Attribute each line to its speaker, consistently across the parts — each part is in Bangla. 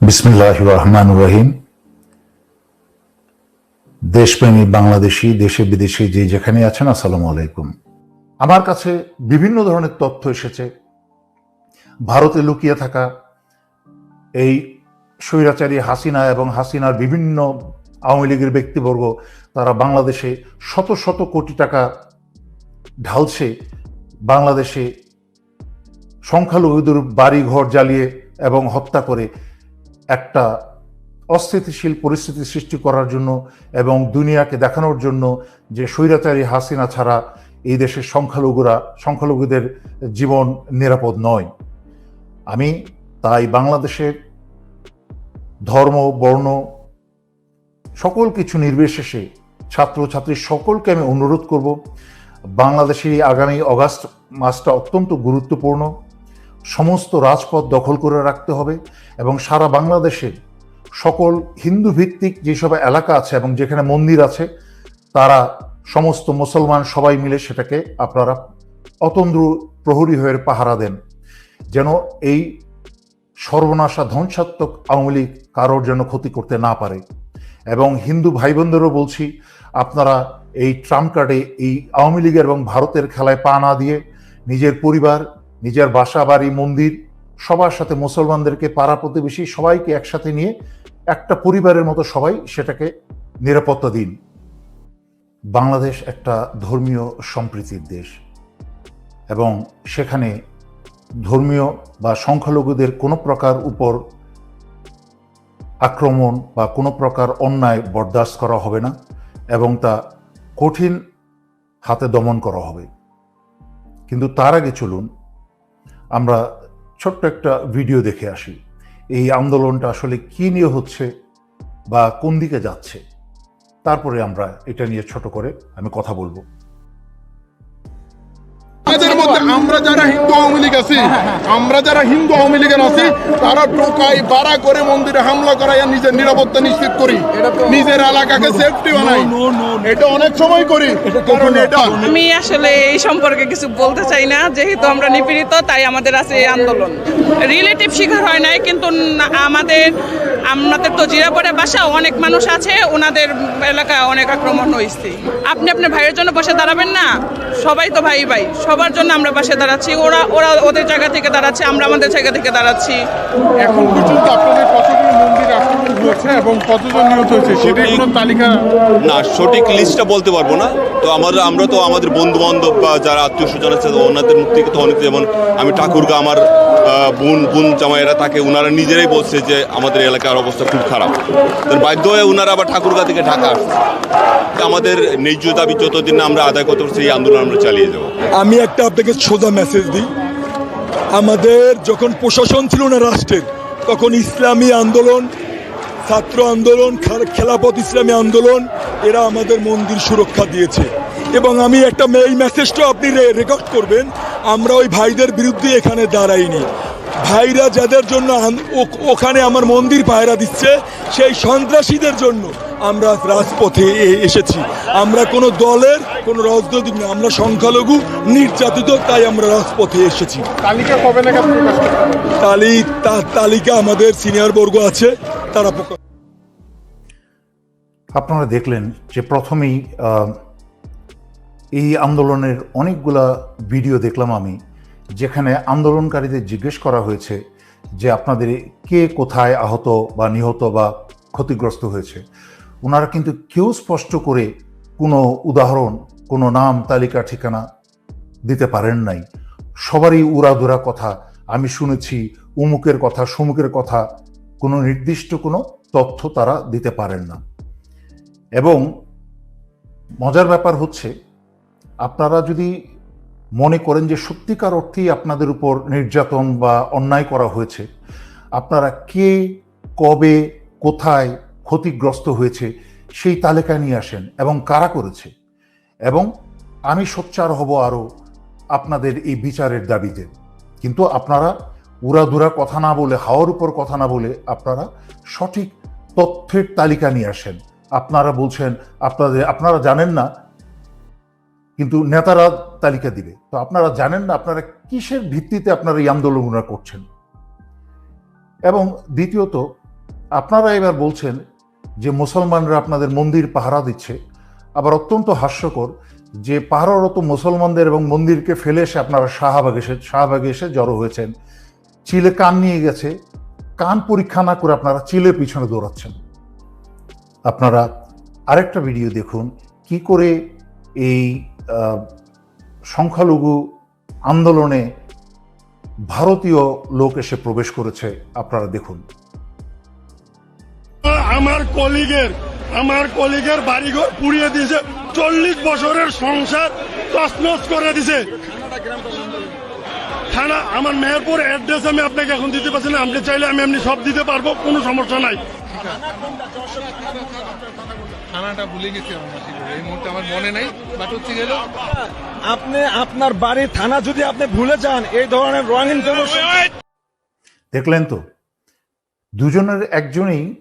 Speaker 1: বিসমিল্লাহ রহমান রহিম। দেশপ্রেমী বাংলাদেশি, দেশে বিদেশে যে যেখানে আছেন, আসসালামু আলাইকুম। আমার কাছে বিভিন্ন ধরনের তথ্য এসেছে। ভারতে লুকিয়ে থাকা এই স্বৈরাচারী হাসিনা এবং হাসিনার বিভিন্ন আওয়ামী লীগের ব্যক্তিবর্গ, তারা বাংলাদেশে শত শত কোটি টাকা ঢালছে। বাংলাদেশে সংখ্যালঘুদের বাড়ি ঘর জ্বালিয়ে এবং হত্যা করে। একটা অস্থিতিশীল পরিস্থিতি সৃষ্টি করার জন্য এবং দুনিয়াকে দেখানোর জন্য যে স্বৈরাচারী হাসিনা ছাড়া এই দেশের সংখ্যালঘুরা, সংখ্যালঘুদের জীবন নিরাপদ নয়। আমি তাই বাংলাদেশের ধর্ম, বর্ণ, সকল কিছু নির্বিশেষে ছাত্রছাত্রী সকলকে আমি অনুরোধ করব, বাংলাদেশে আগামী অগাস্ট মাসটা অত্যন্ত গুরুত্বপূর্ণ। সমস্ত রাজপথ দখল করে রাখতে হবে এবং সারা বাংলাদেশে সকল হিন্দু ভিত্তিক যেসব এলাকা আছে এবং যেখানে মন্দির আছে, তারা সমস্ত মুসলমান সবাই মিলে সেটাকে আপনারা অতন্দ্র প্রহরী হয়ে পাহারা দেন। যেন এই সর্বনাশা, ধ্বংসাত্মক আওয়ামী লীগ কারোর যেন ক্ষতি করতে না পারে। এবং হিন্দু ভাই বোনদেরও বলছি, আপনারা এই ট্রাম্প কার্ডে এই আওয়ামী লীগের এবং ভারতের খেলায় পা না দিয়ে নিজের পরিবার নিজের বাসা, বাড়ি, মন্দির, সবার সাথে মুসলমানদেরকে, পাড়া প্রতিবেশী সবাইকে একসাথে নিয়ে একটা পরিবারের মতো সবাই সেটাকে নিরাপত্তা দিন। বাংলাদেশ একটা ধর্মীয় সম্প্রীতির দেশ এবং সেখানে ধর্মীয় বা সংখ্যালঘুদের কোনো প্রকার উপর আক্রমণ বা কোনো প্রকার অন্যায় বরদাস্ত করা হবে না এবং তা কঠিন হাতে দমন করা হবে। কিন্তু তার আগে চলুন আমরা ছোট্ট একটা ভিডিও দেখে আসি। এই আন্দোলনটা আসলে কী নিয়ে হচ্ছে বা কোন দিকে যাচ্ছে? তারপরে আমরা এটা নিয়ে ছোট করে আমি কথা বলব।
Speaker 2: আমরা যারা হিন্দু আওয়ামী লীগ আছি আমরা যারা হিন্দু আওয়ামী লীগের আছি তারা টোকাই বাড়া করে মন্দিরে হামলা করাইয়া নিজের নিরাপত্তা নিশ্চিত করি। নিজের এলাকাকে সেফটি বানাই। এটা অনেক সময় করি কারণ এটা
Speaker 3: আমি আসলে এই সম্পর্কে কিছু বলতে চাই না যেহেতু আমরা নিপীড়িত তাই আমাদের আছে এই আন্দোলন। রিলেটিভ শিকার হয় নাই কিন্তু আমাদের আমাদের তো জিরাপরে বাসা অনেক মানুষ আছে ওনাদের এলাকায় অনেক আক্রমণ হয়েছে। আপনি আপনার ভাইয়ের জন্য বসে দাঁড়াবেন না? সবাই তো ভাই ভাই সবার জন্য আমরা পাশে দাঁড়াচ্ছি। ওরা ওরা ওদের জায়গা থেকে দাঁড়াচ্ছে আমরা আমাদের জায়গা থেকে দাঁড়াচ্ছি।
Speaker 2: এখন পর্যন্ত আপনাদের কতগুলো মন্দির আক্রমণ হয়েছে এবং কতজন নিহত হয়েছে সেটা কোনো তালিকা?
Speaker 4: না সঠিক লিস্টটা বলতে পারব না। তো আমাদের আমরা তো আমাদের বন্ধু বান্ধব বা যারা আত্মীয় স্বজন আছে ওনাদের মুখ থেকে তো অনেক যেমন আমি ঠাকুরগা আমার বোন বোন জামাইয়েরা থাকে ওনারা নিজেরাই বলছে যে আমাদের এলাকার অবস্থা খুব খারাপ। তো বাধ্য হয়ে ওনারা আবার ঠাকুরগা থেকে ঢাকা আমাদের ন্যায্য দাবি যতদিন আমরা আদায় করতে পারছি এই আন্দোলন আমরা চালিয়ে যাব।
Speaker 5: আমি একটা আপনাকে সোজা মেসেজ দিই। আমাদের যখন প্রশাসন ছিল না রাষ্ট্রের, তখন ইসলামী আন্দোলন, ছাত্র আন্দোলন খেলাপথ ইসলামী আন্দোলন, এরা আমাদের মন্দির সুরক্ষা দিয়েছে। এবং আমি একটা এই মেসেজটা আপনি রেকর্ড করবেন, আমরা ওই ভাইদের বিরুদ্ধে এখানে দাঁড়াইনি। ভাইরা যাদের জন্য ওখানে আমার মন্দির পায়রা দিচ্ছে সেই সন্ত্রাসীদের জন্য আমরা রাজপথে এসেছি। আমরা কোনো দলের কোনো রাজনৈতিক না আমরা সংখ্যালঘু নির্যাতিত তাই আমরা রাজপথে এসেছি।
Speaker 2: তালিকা কবে নাগাদ
Speaker 5: তালি তা- তালিকা আমাদের সিনিয়র বর্গ আছে তারা প্রকাশ
Speaker 1: আপনারা দেখলেন যে প্রথমেই আহ, এই আন্দোলনের অনেকগুলা ভিডিও দেখলাম আমি। যেখানে আন্দোলনকারীদের জিজ্ঞেস করা হয়েছে যে আপনাদের কে কোথায় আহত বা নিহত বা ক্ষতিগ্রস্ত হয়েছে। ওনারা কিন্তু কেউ স্পষ্ট করে কোনো উদাহরণ, কোনো নাম, তালিকা, ঠিকানা দিতে পারেন নাই। সবারই উড়াধুরা কথা। আমি শুনেছি উমুকের কথা, সুমুকের কথা, কোনো নির্দিষ্ট কোনো তথ্য তারা দিতে পারেন না। এবং মজার ব্যাপার হচ্ছে, আপনারা যদি মনে করেন যে সত্যিকার অর্থেই আপনাদের উপর নির্যাতন বা অন্যায় করা হয়েছে। আপনারা কে, কবে, কোথায় ক্ষতিগ্রস্ত হয়েছে সেই তালিকা নিয়ে আসেন এবং কারা করেছে। এবং আমি সোচ্চার হব আরও আপনাদের এই বিচারের দাবিতে। কিন্তু আপনারা উড়াধুরা কথা না বলে, হাওয়ার উপর কথা না বলে আপনারা সঠিক তথ্যের তালিকা নিয়ে আসেন। আপনারা বলছেন, আপনাদের, আপনারা জানেন না কিন্তু নেতারা তালিকা দিবে। তো আপনারা জানেন না আপনারা কিসের ভিত্তিতে আপনারা এই আন্দোলনগুলো করছেন? এবং দ্বিতীয়ত, আপনারা এবার বলছেন যে মুসলমানরা আপনাদের মন্দির পাহারা দিচ্ছে। আবার অত্যন্ত হাস্যকর যে পাহারারত মুসলমানদের এবং মন্দিরকে ফেলে এসে আপনারা শাহবাগ এসে শাহবাগে এসে জড়ো হয়েছেন। চিলে কান নিয়ে গেছে। কান পরীক্ষা না করে আপনারা চিলের পিছনে দৌড়াচ্ছেন। আপনারা আরেকটা ভিডিও দেখুন, কি করে এই সংখ্যালঘু আন্দোলনে ভারতীয় লোক এসে প্রবেশ করেছে, আপনারা দেখুন।
Speaker 6: আমার কলিগের আমার কলিগের বাড়িঘর পুড়িয়ে দিয়েছে, চল্লিশ বছরের সংসার তছনছ করে দিছে থানা, আমার মেহেরপুর অ্যাড্রেস আমি আপনাকে এখন দিতে পারছি না, আপনি চাইলে আমি এমনি সব দিতে পারব, কোনো সমস্যা নাই।
Speaker 7: থানাটা ভুলে গেছি আমার এই মুহূর্তে আমার মনে নাই বাট হচ্ছে গেল
Speaker 8: আপনি আপনার বাড়ির থানা যদি আপনি ভুলে যান এই ধরনের রং
Speaker 1: দেখলেন তো? দুজনের একজনই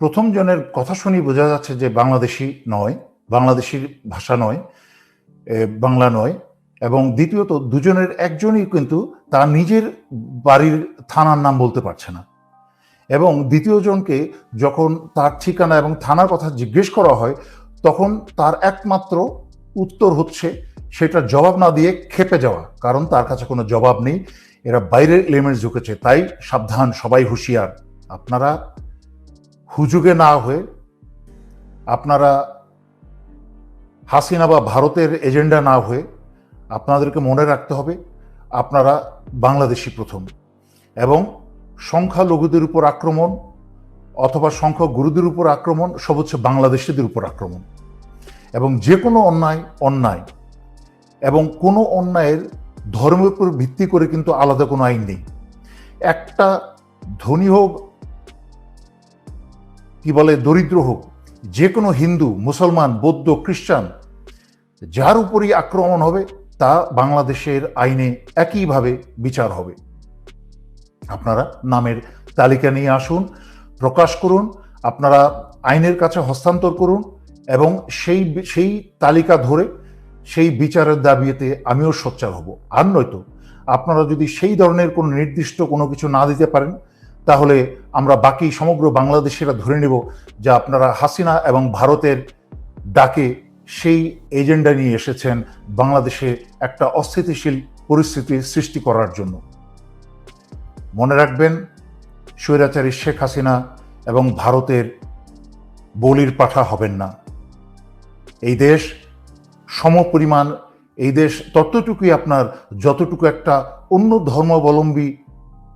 Speaker 1: প্রথম জনের কথা শুনি বোঝা যাচ্ছে যে বাংলাদেশি নয় বাংলাদেশির ভাষা নয় বাংলা নয় এবং দ্বিতীয়ত দুজনের একজনই কিন্তু তার নিজের বাড়ির থানার নাম বলতে পারছে না। এবং দ্বিতীয় জনকে যখন তার ঠিকানা এবং থানার কথা জিজ্ঞেস করা হয়, তখন তার একমাত্র উত্তর হচ্ছে সেটা জবাব না দিয়ে খেপে যাওয়া, কারণ তার কাছে কোনো জবাব নেই। এরা বাইরের এলিমেন্টস ঢুকেছে, তাই সাবধান, সবাই হুঁশিয়ার। আপনারা হুজুগে না হয়ে আপনারা হাসিনা বা ভারতের এজেন্ডা না হয়ে আপনাদেরকে মনে রাখতে হবে, আপনারা বাংলাদেশি প্রথম। এবং সংখ্যালঘুদের উপর আক্রমণ অথবা সংখ্যা গুরুদের উপর আক্রমণ সব হচ্ছে বাংলাদেশিদের উপর আক্রমণ। এবং যে কোনো অন্যায় অন্যায় এবং কোনো অন্যায়ের ধর্মের উপর ভিত্তি করে কিন্তু আলাদা কোনো আইন নেই। একটা ধনী হোক, কি বলে, দরিদ্র হোক, যে কোনো হিন্দু, মুসলমান, বৌদ্ধ, খ্রিস্টান, যার উপরই আক্রমণ হবে, তা বাংলাদেশের আইনে একইভাবে বিচার হবে। আপনারা নামের তালিকা নিয়ে আসুন, প্রকাশ করুন, আপনারা আইনের কাছে হস্তান্তর করুন এবং সেই সেই তালিকা ধরে সেই বিচারের দাবিতে আমিও সোচ্চার হব। আর নয়তো আপনারা যদি সেই ধরনের কোনো নির্দিষ্ট কোনো কিছু না দিতে পারেন, তাহলে আমরা বাকি সমগ্র বাংলাদেশিরা ধরে নেব যে আপনারা হাসিনা এবং ভারতের ডাকে সেই এজেন্ডা নিয়ে এসেছেন বাংলাদেশে একটা অস্থিতিশীল পরিস্থিতি সৃষ্টি করার জন্য। মনে রাখবেন, স্বৈরাচারী শেখ হাসিনা এবং ভারতের বলির পাঠা হবেন না। এই দেশ সমপরিমাণ, এই দেশ ততটুকুই আপনার, যতটুকু একটা অন্য ধর্মাবলম্বী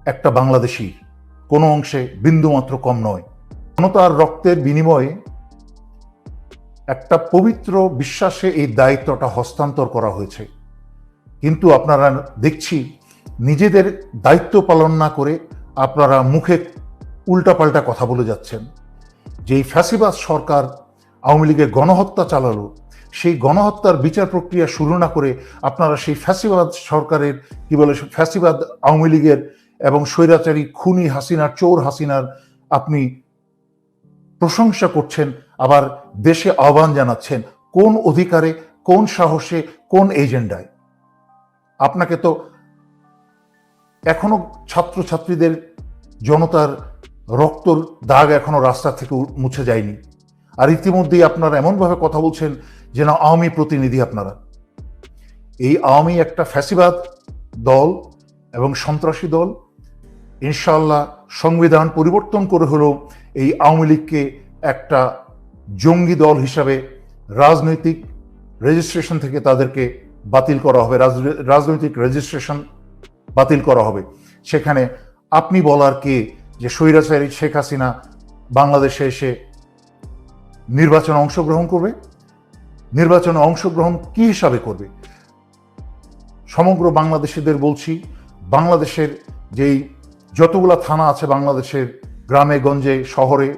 Speaker 1: একটা বাংলাদেশি, কোনো অংশে বিন্দুমাত্র কম নয়। জনতার রক্তের বিনিময়ে একটা পবিত্র বিশ্বাসে এই দায়িত্বটা হস্তান্তর করা হয়েছে। কিন্তু আপনারা দেখছি নিজেদের দায়িত্ব পালন না করে আপনারা মুখে উল্টাপাল্টা কথা বলে যাচ্ছেন। যেই ফ্যাসিবাদ সরকার আওয়ামী লীগের গণহত্যা চালালো, সেই গণহত্যার বিচার প্রক্রিয়া শুরু না করে আপনারা সেই ফ্যাসিবাদ সরকারের, কি বলে, ফ্যাসিবাদ আওয়ামী লীগের এবং স্বৈরাচারী খুনি হাসিনার, চোর হাসিনার আপনি প্রশংসা করছেন, আবার দেশে আহ্বান জানাচ্ছেন, কোন অধিকারে, কোন সাহসে, কোন এজেন্ডায়? আপনাকে তো এখনও ছাত্রছাত্রীদের জনতার রক্তর দাগ এখনও রাস্তা থেকে মুছে যায়নি। আর ইতিমধ্যেই আপনারা এমনভাবে কথা বলছেন যেন আওয়ামী প্রতিনিধি আপনারা। এই আওয়ামী একটা ফ্যাসিবাদ দল এবং সন্ত্রাসী দল। ইনশাল্লাহ সংবিধান পরিবর্তন করে হলেও এই আওয়ামী লীগকে একটা জঙ্গি দল হিসাবে রাজনৈতিক রেজিস্ট্রেশন থেকে তাদেরকে বাতিল করা হবে। রাজ- রাজনৈতিক রেজিস্ট্রেশন বাতিল করা হবে। সেখানে আপনি বলার কে? যে স্বৈরাচারী শেখ হাসিনা বাংলাদেশে এসে নির্বাচনে অংশগ্রহণ করবে। নির্বাচনে অংশগ্রহণ কি হিসাবে করবে? সমগ্র বাংলাদেশিদের বলছি, বাংলাদেশের যেই যতগুলা থানা আছে বাংলাদেশের গ্রামে, গঞ্জে, শহরে,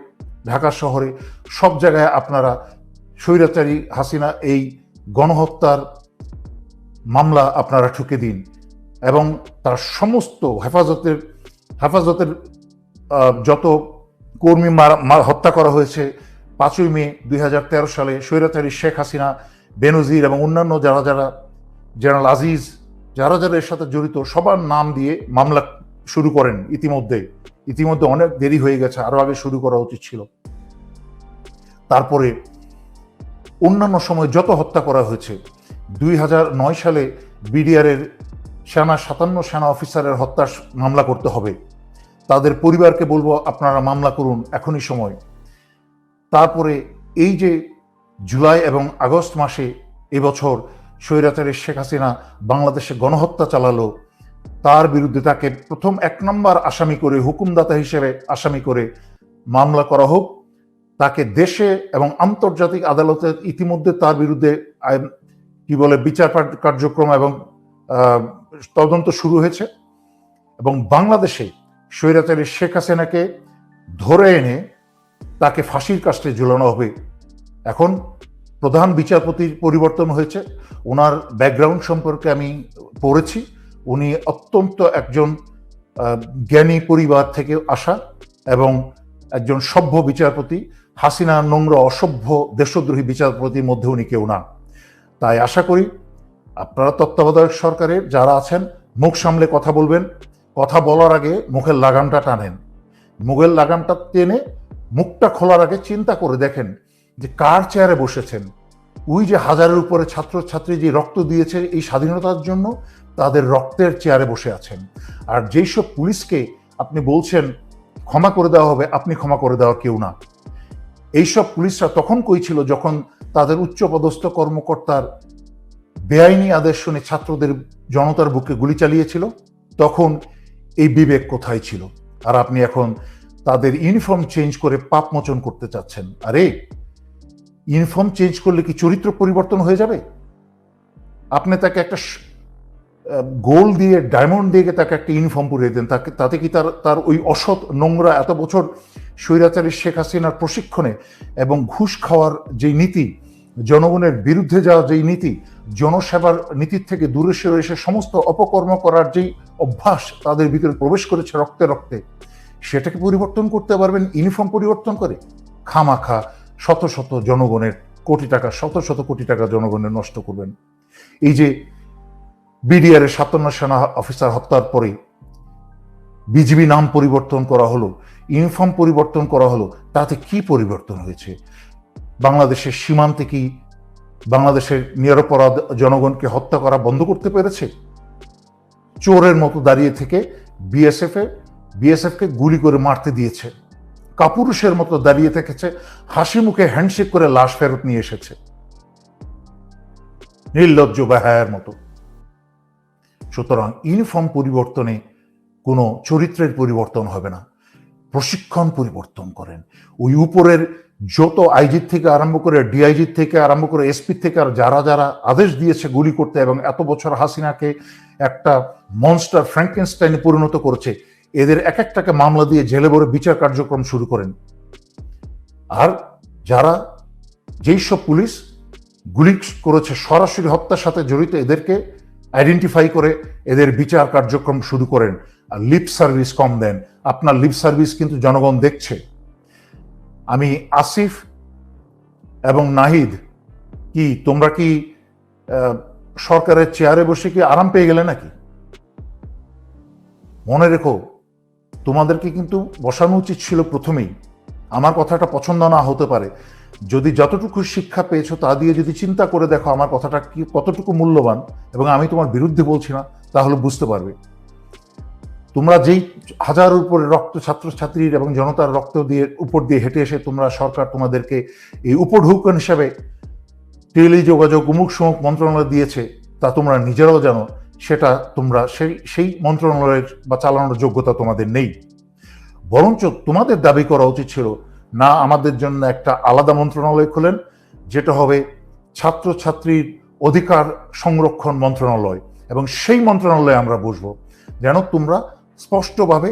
Speaker 1: ঢাকা শহরে, সব জায়গায় আপনারা স্বৈরাচারী হাসিনা এই গণহত্যার মামলা আপনারা ঠুকে দিন। এবং তার সমস্ত হেফাজতের হেফাজতের যত কর্মী মারা- হত্যা করা হয়েছে, পাঁচই মে দুই হাজার তেরো সালে স্বৈরাচারী শেখ হাসিনা বেনজির এবং অন্যান্য যারা যারা জেনারেল আজিজ, যারা যারা এর সাথে জড়িত, সবার নাম দিয়ে মামলা শুরু করেন ইতিমধ্যে। ইতিমধ্যে অনেক দেরি হয়ে গেছে, আরও আগে শুরু করা উচিত ছিল। তারপরে অন্যান্য সময় যত হত্যা করা হয়েছে, দুই সালে বিডিআরের সেনা, সাতান্ন সেনা অফিসারের হত্যার মামলা করতে হবে। তাদের পরিবারকে বলব, আপনারা মামলা করুন, এখনই সময়। তারপরে এই যে জুলাই এবং আগস্ট মাসে এবছর স্বৈরাচারের শেখ হাসিনা বাংলাদেশে গণহত্যা চালালো, তার বিরুদ্ধে তাকে প্রথম এক নম্বর আসামি করে, হুকুমদাতা হিসেবে আসামি করে মামলা করা হোক। তাকে দেশে এবং আন্তর্জাতিক আদালতে ইতিমধ্যে তার বিরুদ্ধে কি বলে, বিচার কার্যক্রম এবং তদন্ত শুরু হয়েছে এবং বাংলাদেশে স্বৈরাচারী শেখ হাসিনাকে ধরে এনে তাকে ফাঁসির কাস্টে ঝুলানো হবে। এখন প্রধান বিচারপতির পরিবর্তন হয়েছে। ওনার ব্যাকগ্রাউন্ড সম্পর্কে আমি পড়েছি। উনি অত্যন্ত একজন জ্ঞানী পরিবার থেকে আসা এবং একজন সভ্য বিচারপতি। হাসিনা নোংরা অসভ্য, দেশদ্রোহী বিচারপতির মধ্যে উনি কেউ না। তাই আশা করি আপনারা তত্ত্বাবধায়ক সরকারের যারা আছেন, মুখ সামলে কথা বলবেন। কথা বলার আগে মুখের লাগামটা টানেন। মুখের লাগামটা টেনে মুখটা খোলার আগে চিন্তা করে দেখেন যে কার চেয়ারে বসেছেন। ওই যে হাজারের উপরে ছাত্রছাত্রী যে রক্ত দিয়েছে এই স্বাধীনতার জন্য তাদের রক্তের চেয়ারে বসে আছেন। আর যেই সব পুলিশকে আপনি বলছেন, ক্ষমা করে দেওয়া হবে, আপনি ক্ষমা করে দেওয়া কেউ না। এইসব পুলিশরা তখন কই ছিল যখন তাদের উচ্চপদস্থ কর্মকর্তার বেআইনি আদেশ শুনে ছাত্রদের জনতার বুকে গুলি চালিয়েছিল। তখন এই বিবেক কোথায় ছিল? আর আপনি এখন তাদের ইউনিফর্ম চেঞ্জ করে পাপ মোচন করতে চাচ্ছেন। আরে, ইউনিফর্ম চেঞ্জ করলে কি চরিত্র পরিবর্তন হয়ে যাবে? আপনি তাকে একটা গোল দিয়ে, ডায়মন্ড দিয়ে তাকে একটা ইউনিফর্ম পরিয়ে দেন। তাকে তাতে কি তার তার ওই অসৎ নোংরা এত বছর স্বৈরাচারী শেখ হাসিনার প্রশিক্ষণে এবং ঘুষ খাওয়ার যে নীতি জনগণের বিরুদ্ধে যাওয়ার যেই নীতি, জনসেবার নীতির থেকে দূরে সরে এসে সমস্ত অপকর্ম করার যেই অভ্যাস তাদের ভিতরে প্রবেশ করেছে রক্তে রক্তে, সেটাকে পরিবর্তন করতে পারবেন ইউনিফর্ম পরিবর্তন করে। খামাখা শত শত জনগণের কোটি টাকা, শত শত কোটি টাকা জনগণের নষ্ট করবেন। এই যে বিডিআর এর সাতান্ন সেনা অফিসার হত্যার পরে বিজিবি নাম পরিবর্তন করা হলো ইউনিফর্ম পরিবর্তন করা হলো, তাতে কি পরিবর্তন হয়েছে? বাংলাদেশের সীমান্তে কি বাংলাদেশের নিরপরাধ জনগণকে হত্যা করা বন্ধ করতে পেরেছে? চোরের মতো দাঁড়িয়ে থেকে বিএসএফ বিএসএফকে গুলি করে মারতে দিয়েছে। কাপুরুষের মতো দাঁড়িয়ে থেকেছে, হাসি মুখে হ্যান্ডশেক করে লাশ ফেরত নিয়ে এসেছে। নির্লজ্জ ব্যহায়ের মতো। সুতরাং ইউনিফর্ম পরিবর্তনে কোনো চরিত্রের পরিবর্তন হবে না। প্রশিক্ষণ পরিবর্তন করেন। ওই উপরের যত আইজির থেকে আরম্ভ করে ডিআইজির থেকে আরম্ভ করে এসপি থেকে আর যারা যারা আদেশ দিয়েছে গুলি করতে এবং এত বছর হাসিনাকে একটা মনস্টার ফ্র্যাঙ্কেনস্টাইনে পরিণত করেছে, এদের এক একটাকে মামলা দিয়ে জেলে ভরে বিচার কার্যক্রম শুরু করেন। আর যারা যেই সব পুলিশ গুলি করেছে, সরাসরি হত্যার সাথে জড়িত এদেরকে আইডেন্টিফাই করে এদের বিচার কার্যক্রম শুরু করেন। আর লিপ সার্ভিস কম দেন। আপনার লিপ সার্ভিস কিন্তু জনগণ দেখছে। আমি আসিফ এবং নাহিদ, কি তোমরা কি সরকারের চেয়ারে বসে কি আরাম পেয়ে গেলে নাকি? মনে রেখো, তোমাদেরকে কিন্তু বসানো উচিত ছিল প্রথমেই। আমার কথাটা পছন্দ না হতে পারে। যদি যতটুকু শিক্ষা পেয়েছ তা দিয়ে যদি চিন্তা করে দেখো আমার কথাটা কি কতটুকু মূল্যবান এবং আমি তোমার বিরুদ্ধে বলছি না, তাহলে বুঝতে পারবে। তোমরা যেই হাজার উপরে রক্ত ছাত্রছাত্রীর এবং জনতার রক্ত দিয়ে, উপর দিয়ে হেঁটে এসে তোমরা সরকার তোমাদেরকে এই উপঢৌকন হিসাবে টেলিযোগাযোগ, উমুক সমুক মন্ত্রণালয় দিয়েছে, তা তোমরা নিজেরাও জানো, সেটা তোমরা সেই সেই মন্ত্রণালয়ের বা চালানোর যোগ্যতা তোমাদের নেই। বরঞ্চ তোমাদের দাবি করা উচিত ছিল, না আমাদের জন্য একটা আলাদা মন্ত্রণালয় খোলেন, যেটা হবে ছাত্রছাত্রীর অধিকার সংরক্ষণ মন্ত্রণালয়, এবং সেই মন্ত্রণালয়ে আমরা বসবো। যেন তোমরা স্পষ্টভাবে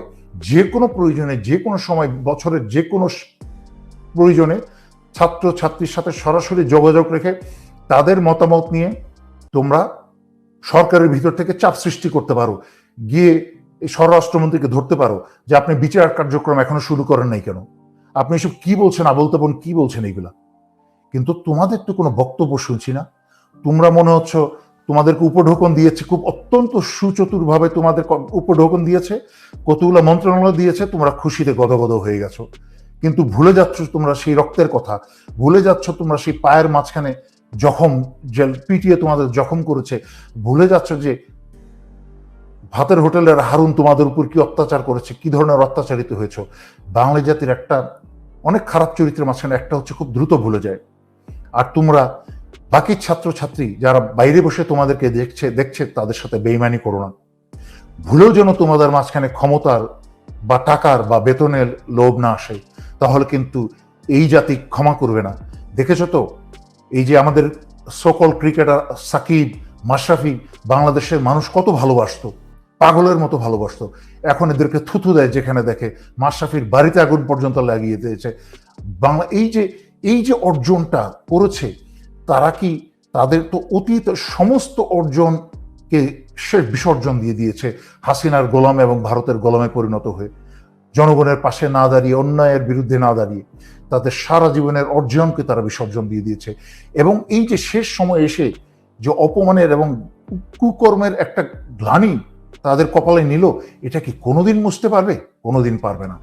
Speaker 1: যে কোনো প্রয়োজনে, যে কোনো সময়, বছরের যে কোনো প্রয়োজনে ছাত্র ছাত্রীর সাথে সরাসরি যোগাযোগ রেখে তাদের মতামত নিয়ে তোমরা সরকারের ভিতর থেকে চাপ সৃষ্টি করতে পারো। গিয়ে এই স্বরাষ্ট্রমন্ত্রীকে ধরতে পারো যে আপনি বিচার কার্যক্রম এখনও শুরু করেন নাই কেন? আপনি এসব কি বলছেন? আবল তাবল কি বলছেন এইগুলা কিন্তু তোমাদের তো কোনো বক্তব্য শুনছি না। তোমরা মনে হচ্ছে তোমাদেরকে উপঢৌকন দিয়েছে, খুব অত্যন্ত সুচতুরভাবে তোমাদের উপঢৌকন দিয়েছে, কতগুলো মন্ত্রণালয় দিয়েছে, তোমরা খুশিতে গদগদ হয়ে গেছো। কিন্তু ভুলে যাচ্ছ তোমরা সেই রক্তের কথা, ভুলে যাচ্ছ তোমরা সেই পায়ের মাঝখানে জখম, যে পিটিয়ে তোমাদের জখম করেছে, ভুলে যাচ্ছ যে ভাতের হোটেলের হারুন তোমাদের উপর কি অত্যাচার করেছে, কি ধরনের অত্যাচারিত হয়েছে। বাঙালি জাতির একটা অনেক খারাপ চরিত্রের মাঝখানে একটা হচ্ছে খুব দ্রুত ভুলে যায়। আর তোমরা বাকি ছাত্রছাত্রী যারা বাইরে বসে তোমাদেরকে দেখছে দেখছে, তাদের সাথে বেইমানি করো না। ভুলেও যেন তোমাদের মাঝখানে ক্ষমতার বা টাকার বা বেতনের লোভ না আসে, তাহলে কিন্তু এই জাতি ক্ষমা করবে না। দেখেছ তো, এই যে আমাদের সকল ক্রিকেটার সাকিব, মাশরাফি বাংলাদেশের মানুষ কত ভালোবাসতো, পাগলের মতো ভালোবাসতো। এখন এদেরকে থুথু দেয় যেখানে দেখে মাশরাফির বাড়িতে আগুন পর্যন্ত লাগিয়ে দিয়েছে। বাংলা এই যে এই যে অর্জনটা করেছে তারা কি তাদের তো অতীত সমস্ত অর্জনকে শেষ বিসর্জন দিয়ে দিয়েছে, হাসিনার গোলাম এবং ভারতের গোলামে পরিণত হয়ে। জনগণের পাশে না দাঁড়িয়ে, অন্যায়ের বিরুদ্ধে না দাঁড়িয়ে তাদের সারা জীবনের অর্জনকে তারা বিসর্জন দিয়ে দিয়েছে। এবং এই যে শেষ সময় এসে যে অপমানের এবং কুকর্মের একটা গ্লানি তাদের কপালে নিল, এটা কি কোনোদিন মুছতে পারবে? কোনোদিন পারবে না।